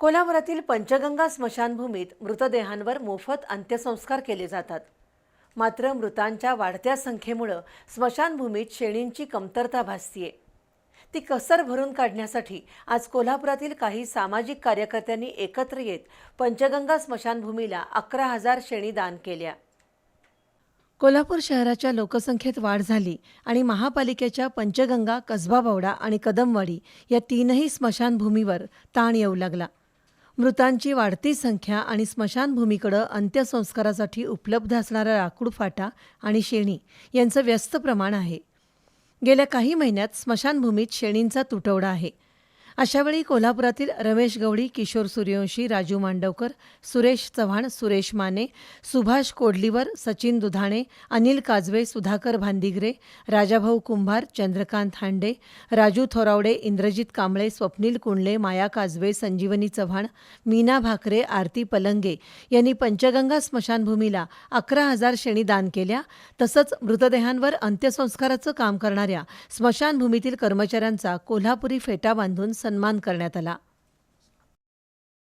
कोल्हापुरातील पंचगंगा स्मशानभूमीत मृतदेहांवर मोफत अंत्यसंस्कार केले जातात. मात्र मृतांच्या वाढत्या संख्येमुळं स्मशानभूमीत शेणींची कमतरता भासतीये. ती कसर भरून काढण्यासाठी आज कोल्हापुरातील काही सामाजिक कार्यकर्त्यांनी एकत्र येत पंचगंगा स्मशानभूमीला अकरा हजार शेणी दान केल्या. कोल्हापूर शहराच्या लोकसंख्येत वाढ झाली आणि महापालिकेच्या पंचगंगा कसबा बावडा आणि कदमवाडी या तीनही स्मशानभूमीवर ताण येऊ लागला. मृतांची वाढती संख्या आणि स्मशानभूमीकडं अंत्यसंस्कारासाठी उपलब्ध असणारा लाकूड फाटा आणि शेणी यांचं व्यस्त प्रमाण आहे. गेल्या काही महिन्यात स्मशानभूमीत शेणींचा तुटवडा आहे. अशावेळी कोल्हापुरातील रमेश गवळी किशोर सूर्यवंशी राजू मांडवकर सुरेश चव्हाण सुरेश माने सुभाष कोडलीवर सचिन दुधाणे अनिल काजवे सुधाकर भांदिगरे राजाभाऊ कुंभार चंद्रकांत हांडे राजू थोरावडे इंद्रजित कांबळे स्वप्नील कुंडले माया काजवे संजीवनी चव्हाण मीना भाकरे आरती पलंगे यांनी पंचगंगा स्मशानभूमीला अकरा हजार शेणी दान केल्या. तसंच मृतदेहांवर अंत्यसंस्काराचं काम करणाऱ्या स्मशानभूमीतील कर्मचाऱ्यांचा कोल्हापुरी फेटा बांधून सन्मान करण्यात आला.